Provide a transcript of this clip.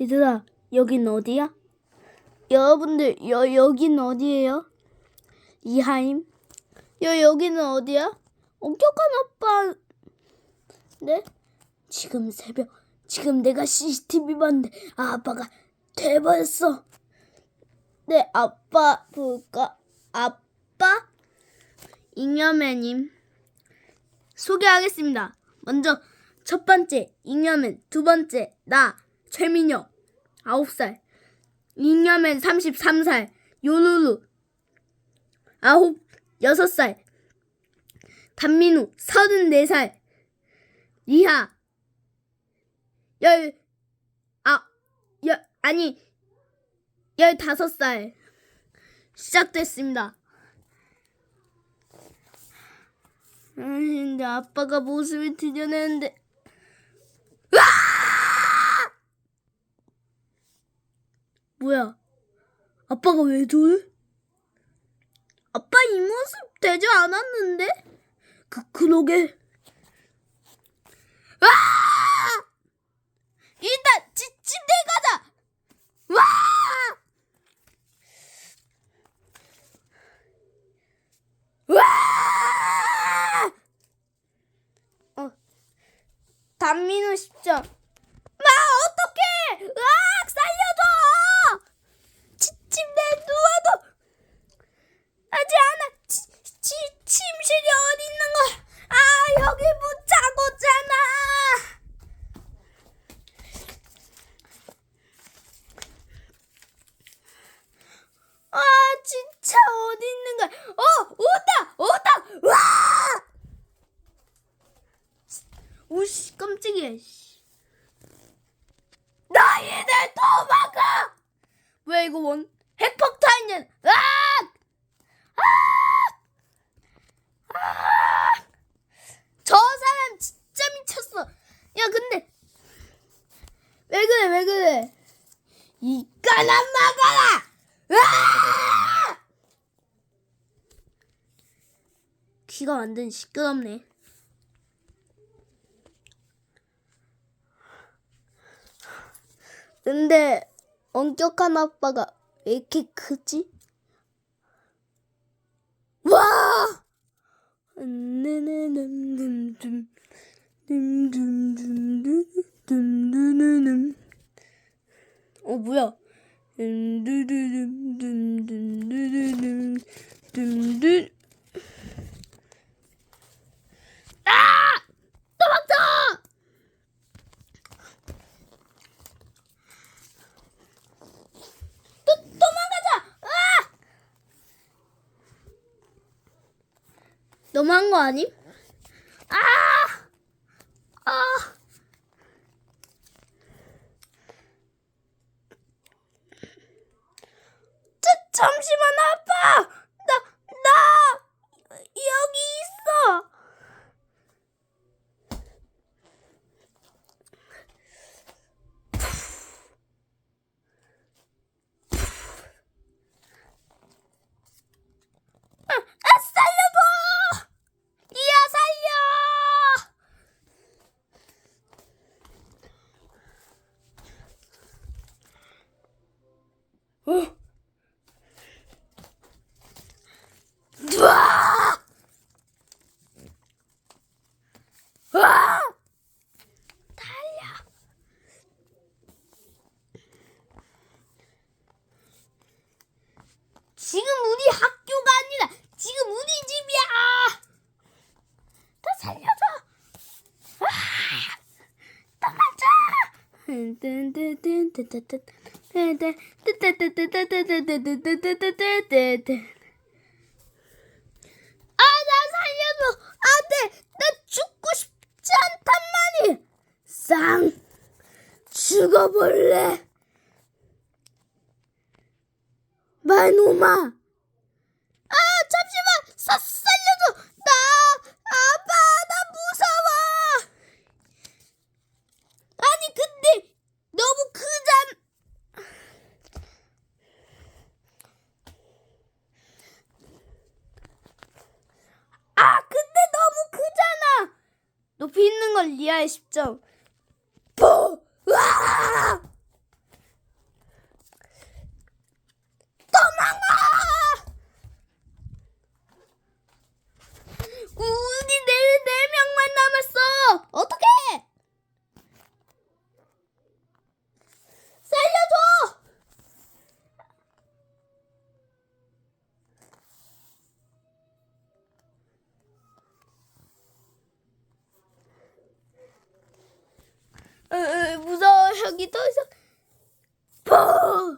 얘들아, 여긴 어디야? 여러분들, 여, 여긴 어디예요? 이하임? 여, 여기는 어디야? 엄격한 아빠, 네? 지금 새벽, 지금 내가 CCTV 봤는데, 아빠가 돼버렸어. 네, 아빠 볼까? 아빠? 잉여맨님. 소개하겠습니다. 먼저, 첫 번째, 잉여맨. 두 번째, 나, 최민혁. 아홉 살. 잉여맨 33살. 요루루. 아홉, 여섯 살. 단민우 34살. 리하. 열, 아, 열, 아니, 열다섯 살. 시작됐습니다. 아, 근데 아빠가 모습을 드러내는데. 으아! 뭐야? 아빠가 왜 저래? 아빠 이 모습 되지 않았는데? 그, 그러게. 아! 일단 집, 집에 가자! 와! 와! 어. 단민우 10점. 마, 어떡해! 으악! 살려줘! 치, 침대에 누워도 하지 않아. 치, 치, 침실이 어디 있는 거야? 아, 여기 못 자고잖아! 아, 진짜 어디 있는 거야? 어, 온다! 온다! 와! 씨. 너희들 도망가! 왜 이거 원 핵폭탄이냐? 아! 아! 아! 저 사람 진짜 미쳤어. 야, 근데 왜 그래? 왜 그래? 이까나 막아라! 으아! 귀가 완전 시끄럽네. 근데 엄격한 아빠가 왜 이렇게 크지? 와! 어 뭐야? 아! 도망쳐! 또 도망가자! 아! 너무한 거 아님? 아! 아! 자, 잠시만 아빠! 나, 나 여기 있어! 아, 아, 살려줘! 이야 살려! 어? 으아! 으아! 달려. 지금 우리 학교가 아니라 지금 우리 집이야. 나 살려줘. 아! 도망쳐. 아, 나 살려줘. 안 돼. 나 죽고 싶지 않단 말이. 쌍. 죽어볼래. 말놈아. 아, 잠시만. 사, 살려줘. 나, 아빠, 나 무서워. 아니, 근데 너무 크잖. 아, 근데 너무 크잖아. 높이 있는 건 리아의 10점. 뽀! 으 여기 더 이상 뻥! 뻥!